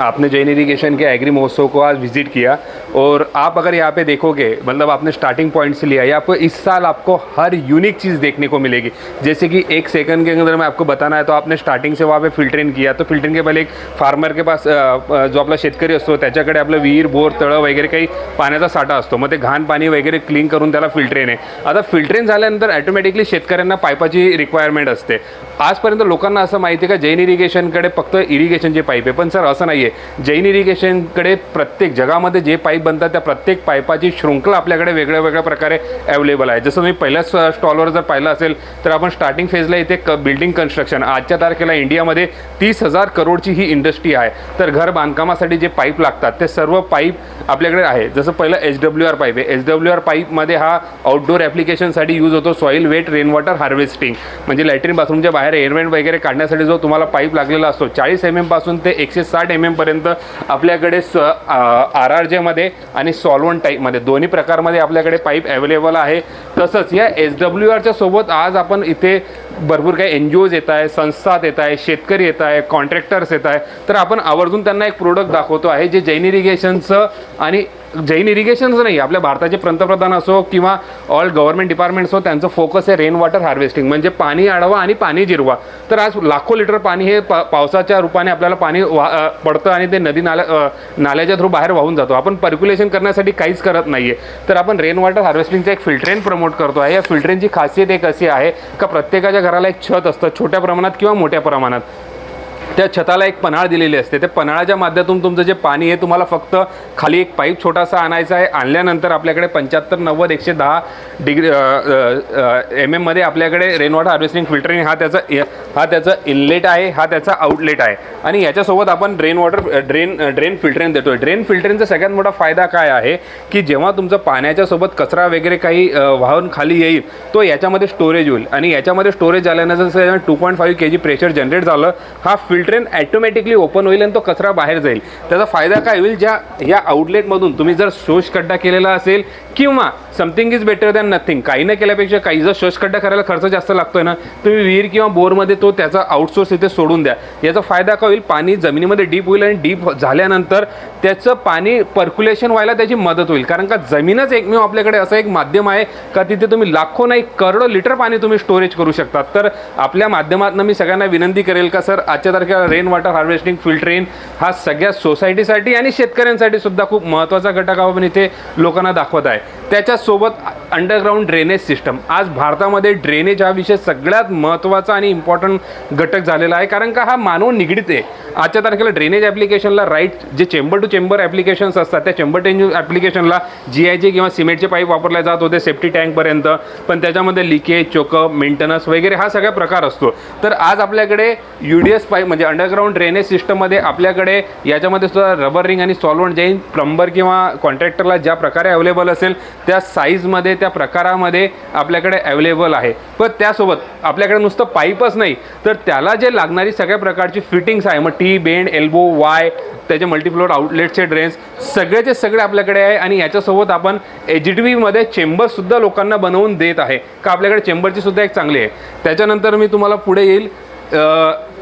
आपने जैन इरीगेशन के एग्री महोत्सव को आज विज़िट किया और आप अगर यहाँ पे देखोगे मतलब आपने स्टार्टिंग पॉइंट से लिया, या आपको इस साल आपको हर यूनिक चीज़ देखने को मिलेगी। जैसे कि एक सेकंड के अंदर मैं आपको बताना है तो आपने स्टार्टिंग से वहाँ पे फिल्टरिंग किया तो फिल्टरिंग के पहिले एक फार्मर के पास जो आपला शेतकरी असतो, त्याच्याकडे आपलं विहीर, बोर, तळं वगैरे काही पाण्याचा साठा असतो. मग ते घाण पाणी वगैरे क्लीन करून त्याला फिल्टरेन आहे. आता फिल्टरेन झाल्यानंतर ॲटोमॅटिकली शेतकऱ्यांना पाईपाची रिक्वायरमेंट असते. आजपर्यंत लोकांना असं माहिती आहे का जैन इरिगेशनकडे फक्त इरिगेशनचे पाईप आहे. पण सर असं नाही आहे जैन इरिगेशनकडे प्रत्येक जगामध्ये जे पाईप बनतात त्या प्रत्येक पाईपाची शृंखला आपल्याकडे वेगळ्या वेगळ्या प्रकारे अवेलेबल आहे. जसं तुम्ही पहिल्याच स्टॉलवर जर पाहिलं असेल तर आपण स्टार्टिंग फेजला इथे क बिल्डिंग कन्स्ट्रक्शन आजच्या तारखेला इंडियामध्ये तीस हजार करोडची ही इंडस्ट्री आहे. तर घर बांधकामासाठी जे पाईप लागतात ते सर्व पाईप आपल्याकडे आहे. जसं पहिलं एच डब्ल्यू आर पाईप आहे. एच डब्ल्यू आर पाईपमध्ये हा आउटडोर ॲप्लिकेशनसाठी यूज होतो soil waste rain water harvesting म्हणजे लॅट्रिन बाथरूमच्या बाहेर एअरवेंट वगैरे काढण्यासाठी जो तुम्हाला पाईप लागलेला असतो चाळीस एम एमपासून ते एकशे साठ एम एमपर्यंत आपल्याकडे स आर आर जेमध्ये आणि सॉल्वन टाईपमध्ये दोन्ही प्रकारमध्ये आपल्याकडे पाईप अवेलेबल आहे. तसंच या एस डब्ल्यू आरच्या सोबत आज आपण इथे भरपूर काही एन जी ओज येत आहे संस्था येत आहे शेतकरी येत आहे कॉन्ट्रॅक्टर्स येत आहे तर आपण आवर्जून त्यांना एक प्रोडक्ट दाखवतो आहे जे जैन इरिगेशनचं आणि जैन इरिगेशनचं नाही आपल्या भारताचे पंतप्रधान असो किंवा ऑल गव्हर्नमेंट डिपार्टमेंट असो त्यांचं फोकस आहे रेन वॉटर हार्वेस्टिंग म्हणजे पाणी अडवा आणि पाणी जिरवा. तर आज लाखो लिटर पाणी हे पा पावसाच्या रूपाने आपल्याला पाणी वा पडतं आणि ते नदी नाल्या नाल्याच्या थ्रू बाहेर वाहून जातो. आपण पर्क्युलेशन करण्यासाठी काहीच करत नाही आहे तर आपण रेन वॉटर हार्वेस्टिंगचं एक फिल्ट्रेन प्रमोट करतो आहे. या फिल्ट्रेनची खासियत एक अशी आहे का प्रत्येकाच्या घराला एक छत असतं छोट्या प्रमाणात किंवा मोठ्या प्रमाणात. त्या छताला एक पन्हाळ दिलेली असते. त्या पन्हाळाच्या माध्यमातून तुमचं जे पाणी आहे तुम्हाला फक्त खाली एक पाईप छोटासा आणायचा आहे. आणल्यानंतर आपल्याकडे पंच्याहत्तर नव्वद एकशे दहा डिग्री एम एममध्ये आपल्याकडे रेन वॉटर हार्वेस्टिंग फिल्टरिंग हा त्याचा हा त्याचा इनलेट आहे. हा त्याचा आउटलेट आहे. आणि याच्यासोबत आपण drain water drain drain filtering आहे ड्रेन फिल्टरिंगचा सगळ्यात मोठा फायदा काय आहे की जेव्हा तुमचं पाण्याच्या सोबत कचरा वगैरे काही वाहून खाली येईल तो याच्यामध्ये स्टोरेज होईल. आणि याच्यामध्ये स्टोरेज झाल्यानंतर two point five K G pressure generate झालं. हा फिल्टरेन ॲटोमॅटिकली ओपन होईल आणि तो कचरा बाहेर जाईल. त्याचा फायदा काय होईल? ज्या या आउटलेटमधून तुम्ही जर शोष खड्डा केलेला असेल किंवा something is better than nothing काही न केल्यापेक्षा काही जर शोष खड्डा करायला खर्च जास्त लागतोय ना तुम्ही विहीर किंवा बोरमध्ये तो त्याचा आउटसोर्स इथे सोडून द्या. याचा फायदा काय होईल? पाणी जमिनीमध्ये डीप होईल आणि डीप झाल्यानंतर त्याचं पाणी पर्क्युलेशन व्हायला त्याची मदत होईल. कारण का जमीनच एकमेव आपल्याकडे असं एक माध्यम आहे का तिथे तुम्ही लाखो नाही करोडो लिटर पाणी तुम्ही स्टोरेज करू शकता तर आपल्या माध्यमातून मी सगळ्यांना विनंती करेल का सर आजच्या तारखेला रेन वॉटर हार्वेस्टिंग फिल्टरिंग हा सगळ्या सोसायटीसाठी आणि शेतकऱ्यांसाठी सुद्धा खूप महत्त्वाचा घटक आपण इथे लोकांना दाखवत आहे. त्याच्यासोबत अंडरग्राऊंड ड्रेनेज सिस्टम आज भारतामध्ये ड्रेनेज हा विषय सगळ्यात महत्त्वाचा आणि इम्पॉर्टंट घटक झालेला आहे. कारण का हा मानव निगडीत आहे. आजच्या तारखेला ड्रेनेज ॲप्लिकेशनला राईट जे चेंबर टू चेंबर ॲप्लिकेशन्स असतात त्या चेंबर टेंज ॲप्लिकेशनला जी आय जी किंवा सिमेंटचे पाईप वापरले जात होते सेफ्टी टँकपर्यंत पण त्याच्यामध्ये लिकेज चोकअप मेंटेनन्स वगैरे हा सगळा प्रकार असतो. तर आज आपल्याकडे यू डी एस पाईप म्हणजे अंडरग्राऊंड ड्रेनेज सिस्टममध्ये आपल्याकडे याच्यामध्ये सुद्धा रबर रिंग आणि सॉल्वंट जे प्लंबर किंवा कॉन्ट्रॅक्टरला ज्या प्रकारे अवेलेबल असेल त्या साईजमध्ये त्या प्रकारामध्ये आपल्याकडे अवेलेबल आहे. पण त्यासोबत आपल्याकडे नुसतं पाईपच नाही तर त्याला जे लागणारी सगळ्या प्रकारची फिटिंग्स आहे मग टी बेंड एल्बो वाय त्याचे मल्टीफ्लोर आउटलेटचे ड्रेन्स सगळेचे सगळे आपल्याकडे आहे आणि याच्यासोबत आपण एच डी बीमध्ये चेंबरसुद्धा लोकांना बनवून देत आहे. का आपल्याकडे चेंबरची सुद्धा एक चांगली आहे. त्याच्यानंतर मी तुम्हाला पुढे येईल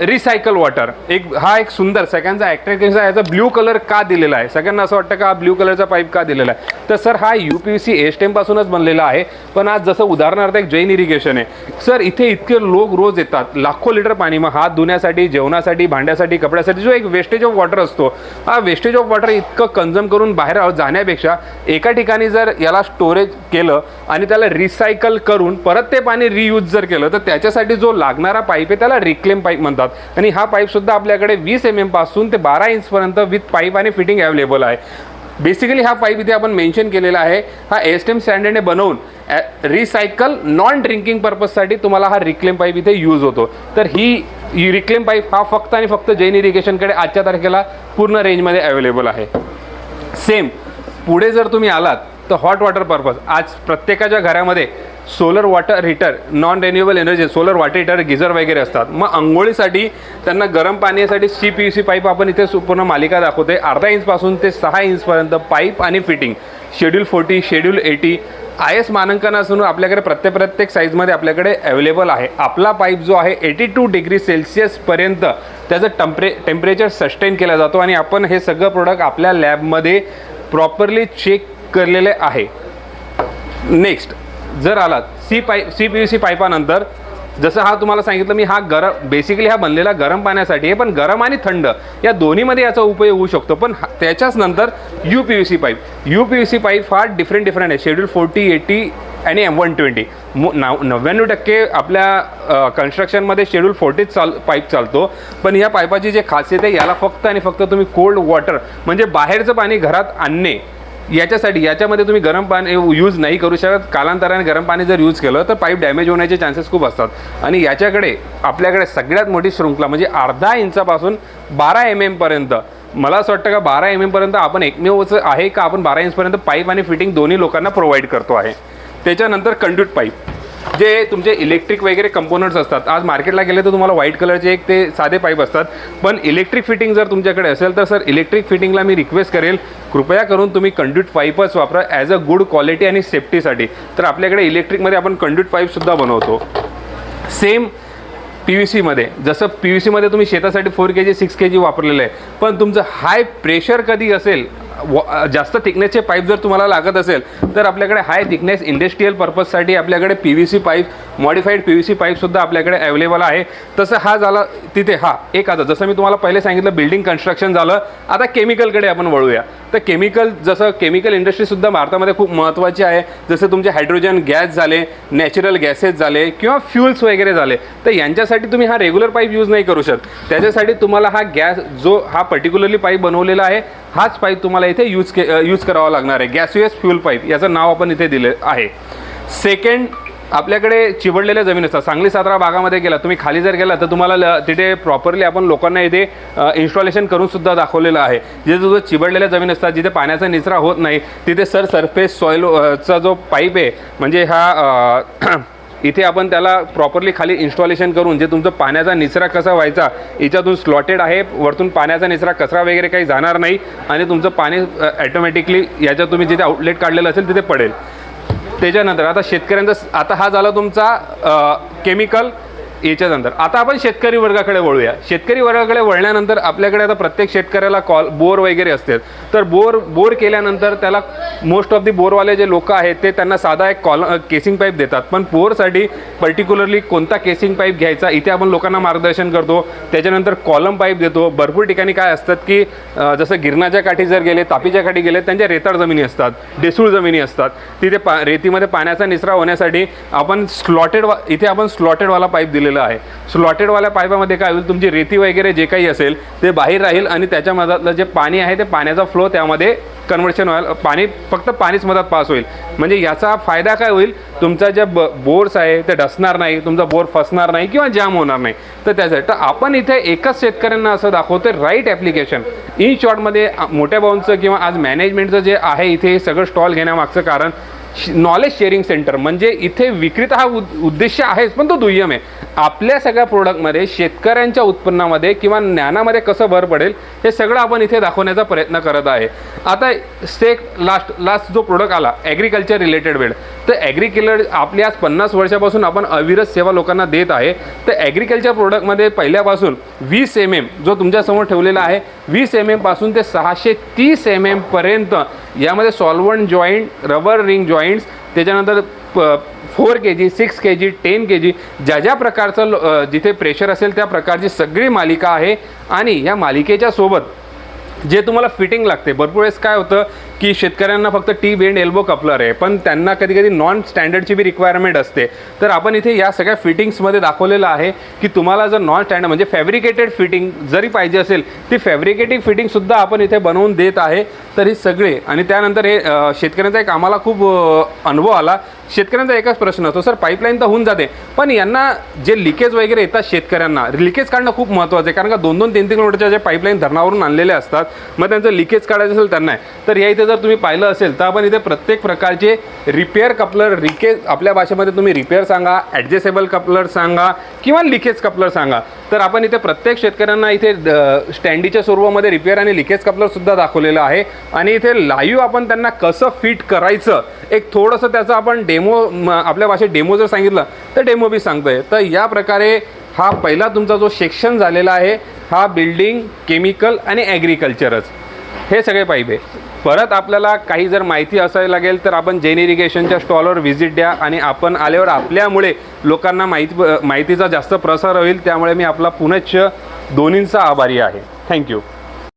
रिसायकल वॉटर एक हा एक सुंदर सगळ्यांचा ॲट्रॅक्टिव्हचा याचा ब्ल्यू कलर का दिलेला आहे? सगळ्यांना असं वाटतं का हा ब्ल्यू कलरचा पाईप का दिलेला आहे? तर सर हा यू पी सी एस टेमपासूनच बनलेला आहे. पण आज जसं उदाहरणार्थ एक जैन इरिगेशन आहे. सर इथे इतके लोक रोज येतात. लाखो लिटर पाणी मग हात धुण्यासाठी जेवणासाठी भांड्यासाठी कपड्यासाठी जो एक वेस्टेज ऑफ वॉटर असतो हा वेस्टेज ऑफ वॉटर इतकं कन्झ्युम करून बाहेर जाण्यापेक्षा एका ठिकाणी जर याला स्टोरेज केलं आणि त्याला रिसायकल करून परत ते पाणी रियूज जर केलं तर त्याच्यासाठी जो लागणारा पाईप आहे त्याला रिक्लेम पाईप म्हणतात. आणि हा पाईपसुद्धा आपल्याकडे वीस एम एमपासून ते बारा इंचपर्यंत विथ पाईप आणि फिटिंग अवेलेबल आहे. बेसिकली हा पाईप इथे आपण मेन्शन केलेला आहे. हा एस टी एम स्टँडर्डने बनवून रिसायकल नॉन ड्रिंकिंग पर्पजसाठी तुम्हाला हा रिक्लेम पाईप इथे यूज होतो. तर ही रिक्लेम पाईप हा फक्त आणि फक्त जैन इरिगेशनकडे आजच्या तारखेला पूर्ण रेंजमध्ये अवेलेबल आहे. सेम पुढे जर तुम्ही आलात तर हॉट वॉटर पर्पज आज प्रत्येकाच्या घरामध्ये solar water heater non renewable energy solar water heater geyser वगैरे असतात. मग आंघोळीसाठी त्यांना गरम पाण्यासाठी C P U C pipe आपण इथे पूर्ण मालिका दाखवते अर्धा इंचपासून ते सहा इंचपर्यंत पाईप आणि fitting schedule forty schedule eighty I S मानांकन असून आपल्याकडे प्रत्येक प्रत्येक साईजमध्ये आपल्याकडे अवेलेबल आहे. आपला पाईप जो आहे एटी टू डिग्री सेल्सिअसपर्यंत त्याचं टम्परे टेम्परेचर सस्टेन केला जातो आणि आपण हे सगळं प्रोडक्ट आपल्या लॅबमध्ये प्रॉपरली चेक केलेले आहे. नेक्स्ट जर आलात C pipe C P U C पाईपानंतर जसं हा तुम्हाला सांगितलं मी हा गरम बेसिकली हा बनलेला गरम पाण्यासाठी आहे पण गरम आणि थंड या दोन्हीमध्ये याचा उपयोग होऊ शकतो. पण त्याच्याच नंतर U P U C pipe. U P U C pipe फार डिफरंट डिफरंट आहे. शेड्यूल फोर्टी एटी आणि एम वन ट्वेंटी नव्याण्णव टक्के आपल्या कन्स्ट्रक्शनमध्ये शेड्यूल फोर्टीच चाल पाईप चालतो. पण या पाईपाची जे खासियत आहे याला फक्त आणि फक्त तुम्ही कोल्ड वॉटर म्हणजे बाहेरचं पाणी घरात आणणे याच्यासाठी याच्यामध्ये तुम्ही गरम पाणी यूज नाही करू शकत. कालांतराने गरम पाणी जर यूज केलं तर पाईप डॅमेज होण्याचे चान्सेस खूप असतात. आणि याच्याकडे आपल्याकडे सगळ्यात मोठी शृंखला म्हणजे अर्धा इंचापासून बारा एम एमपर्यंत मला असं वाटतं का बारा एम एमपर्यंत आपण एकमेवच आहे का? आपण बारा इंचपर्यंत पाईप आणि फिटिंग दोन्ही लोकांना प्रोव्हाइड करतो आहे. त्याच्यानंतर कंड्यूट पाईप जे तुमचे इलेक्ट्रिक वगैरे कंपोनंट्स असतात आज मार्केटला गेले तर तुम्हाला व्हाईट कलरचे एक ते साधे पाईप असतात. पण इलेक्ट्रिक फिटिंग जर तुमच्याकडे असेल तर सर इलेक्ट्रिक फिटिंगला मी रिक्वेस्ट करेल. कृपया करून तुम्ही कंड्यूट पाईपच वापरा ॲज अ गुड क्वालिटी आणि सेफ्टीसाठी तर आपल्याकडे इलेक्ट्रिकमध्ये आपण कंड्यूट पाईपसुद्धा बनवतो. सेम पी व्ही सीमध्ये जसं पी व्ही सीमध्ये तुम्ही शेतासाठी four K G six K जी वापरलेलं आहे. पण तुमचं हाय प्रेशर कधी असेल जास्त थिकनेसचे पाईप जर तुम्हाला लागत असेल तर आपल्याकडे हाय थिकनेस इंडस्ट्रीयल पर्पजसाठी आपल्याकडे P V C pipe modified P V C पाईपसुद्धा आपल्याकडे अवेलेबल आहे. तसं हा झाला तिथे हा एक आता जसं मी तुम्हाला पहिले सांगितलं बिल्डिंग कन्स्ट्रक्शन झालं. आता केमिकलकडे आपण वळूया. तर केमिकल जसं केमिकल इंडस्ट्रीसुद्धा भारतामध्ये खूप महत्त्वाची आहे. जसं तुमचे हायड्रोजन गॅस झाले नॅचरल गॅसेस झाले किंवा फ्युल्स वगैरे झाले. तर यांच्यासाठी तुम्ही हा रेग्युलर पाईप यूज नाही करू शकत. त्याच्यासाठी तुम्हाला हा गॅस जो हा पर्टिक्युलरली पाईप बनवलेला आहे हाच पाईप तुम्हाला इथे यूज के यूज करावा लागणार आहे. गॅसुएस फ्युल पाईप याचं नाव आपण इथे दिले आहे. सेकंड आपल्याकडे चिवडलेल्या जमीन असतात. सांगली सातारा भागामध्ये गेला तुम्ही खाली जर गेला तर तुम्हाला ल- तिथे प्रॉपरली आपण लोकांना इथे इन्स्टॉलेशन करून सुद्धा दाखवलेलं आहे. जिथे जो चिवडलेल्या जमीन असतात जिथे पाण्याचा निचरा होत नाही तिथे सर सरफेस सॉईल चा जो पाईप आहे म्हणजे हा इथे आपण त्याला प्रॉपरली खाली इन्स्टॉलेशन करून जे तुमचं पाण्याचा निचरा कसा व्हायचा याच्यातून स्लॉटेड आहे वरतून पाण्याचा निचरा कचरा वगैरे काही जाणार नाही आणि तुमचं पाणी ॲटोमॅटिकली याच्यात तुम्ही जिथे आउटलेट काढलेलं असेल तिथे पडेल. त्याच्यानंतर आता शेतकऱ्यांचा आता हा झाला तुमचा केमिकल याच्यानंतर आता आपण शेतकरी वर्गाकडे वळूया. शेतकरी वर्गाकडे वळल्यानंतर आपल्याकडे आता प्रत्येक शेतकऱ्याला कॉल बोर वगैरे असते. तर बोर बोर केल्यानंतर त्याला मोस्ट ऑफ दी बोरवाले जे लोक आहेत ते त्यांना साधा एक कॉल केसिंग पाईप देतात. पण बोरसाठी पर्टिक्युलरली कोणता केसिंग पाईप घ्यायचा इथे आपण लोकांना मार्गदर्शन करतो. त्याच्यानंतर कॉलम पाईप देतो. भरपूर ठिकाणी काय असतात की जसं गिरणाच्या काठी जर गेले तापीच्या काठी गेले त्यांच्या रेताळ जमिनी असतात. डेसूळ जमिनी असतात. तिथे पा रेतीमध्ये पाण्याचा निचरा होण्यासाठी आपण स्लॉटेड वा इथे आपण स्लॉटेडवाला पाईप दिले केलेलं आहे. स्लॉटेडवाल्या पाईपामध्ये काय होईल? तुमची रेती वगैरे जे काही असेल ते बाहेर राहील आणि त्याच्या मधातलं जे पाणी आहे ते पाण्याचा फ्लो त्यामध्ये कन्व्हर्शन व्हायला पाणी फक्त पाणीच मधात पास होईल. म्हणजे याचा फायदा काय होईल? तुमचा जे ब बोर्स आहे ते डसणार नाही तुमचा बोर फसणार नाही किंवा जाम होणार नाही. तर त्यासाठी तर आपण इथे एकाच शेतकऱ्यांना असं दाखवतो राईट ॲप्लिकेशन इन शॉर्टमध्ये मोठ्या भाऊंचं किंवा आज मॅनेजमेंटचं जे आहे इथे सगळं स्टॉल घेण्यामागचं कारण नॉलेज शेअरिंग सेंटर म्हणजे इथे विक्रीत हा उद उद्देश आहेच पण तो दुय्यम आहे. आपल्या सगळ्या प्रोडक्टमध्ये शेतकऱ्यांच्या उत्पन्नामध्ये किंवा ज्ञानामध्ये कसं भर पडेल हे सगळं आपण इथे दाखवण्याचा प्रयत्न करत आहे. आता सेक लास्ट लास्ट जो प्रोडक्ट आला ॲग्रिकल्चर रिलेटेड वेळ तर ॲग्रिकल्चर आपली आज पन्नास वर्षापासून आपण अविरत सेवा लोकांना देत आहे. तर ॲग्रिकल्चर प्रोडक्टमध्ये पहिल्यापासून वीस एम एम जो तुमच्यासमोर ठेवलेला आहे वीस एम एमपासून ते सहाशे तीस एम एमपर्यंत यामध्ये solvent joint rubber ring joints त्याच्यानंतर प four K G six K G ten K G ज्या ज्या प्रकारचं जिथे प्रेशर असेल त्या प्रकारची सगळी मालिका आहे. आणि या मालिकेच्या सोबत जे तुम्हाला फिटिंग लागते. भरपूर वेळेस काय होतं की शेतकऱ्यांना फक्त टी बेंड एल्बो कपलर आहे पण त्यांना कधी कधी नॉन स्टँडर्डची बी रिक्वायरमेंट असते. तर आपण इथे या सगळ्या फिटिंग्समध्ये दाखवलेलं आहे की तुम्हाला जर नॉन स्टँडर्ड म्हणजे फॅब्रिकेटेड फिटिंग जरी पाहिजे असेल ती फॅब्रिकेटिंग फिटिंगसुद्धा आपण इथे बनवून देत आहे. तर हे सगळे आणि त्यानंतर हे शेतकऱ्यांचा एक आम्हाला खूप अनुभव आला शेतकऱ्यांचा एकच प्रश्न असतो सर पाईपलाईन तर होऊन जाते पण यांना जे लिकेज वगैरे येतात शेतकऱ्यांना लिकेज काढणं खूप महत्त्वाचं आहे कारण का दोन दोन तीन तीन किलोमीटरच्या जे पाईपलाईन धरणावरून आणलेले असतात मग त्यांचं लिकेज काढायचं असेल त्यांना आहे. तर या इथे जर तुम्ही पाहिलं असेल तर आपण इथे प्रत्येक प्रकारचे रिपेअर कपलर रिकेज आपल्या भाषेमध्ये तुम्ही रिपेअर सांगा ॲडजस्टेबल कपलर सांगा किंवा लिकेज कपलर सांगा तर आपण इथे प्रत्येक शेतकऱ्यांना इथे स्टँडीच्या स्वरूपामध्ये रिपेअर आणि लिकेज कपलरसुद्धा दाखवलेलं आहे. आणि इथे लाईव्ह आपण त्यांना कसं फिट करायचं एक थोडंसं त्याचं आपण डेमो आपल्या भाषेत डेमो जर सांगितलं तर डेमो बी सांगतोय. तर या प्रकारे हा पहिला तुमचा जो सेक्शन झालेला आहे हा बिल्डिंग केमिकल आणि ॲग्रिकल्चरच हे सगळे पाहिजे. परत आपल्याला काही जर माहिती असायला लागेल तर आपण जैन इरिगेशनच्या स्टॉलवर व्हिजिट द्या आणि आपण आल्यावर आपल्यामुळे लोकांना माहिती माहितीचा जास्त प्रसार होईल. त्यामुळे मी आपला पुनश्च दोन्हींचा आभारी आहे. थँक्यू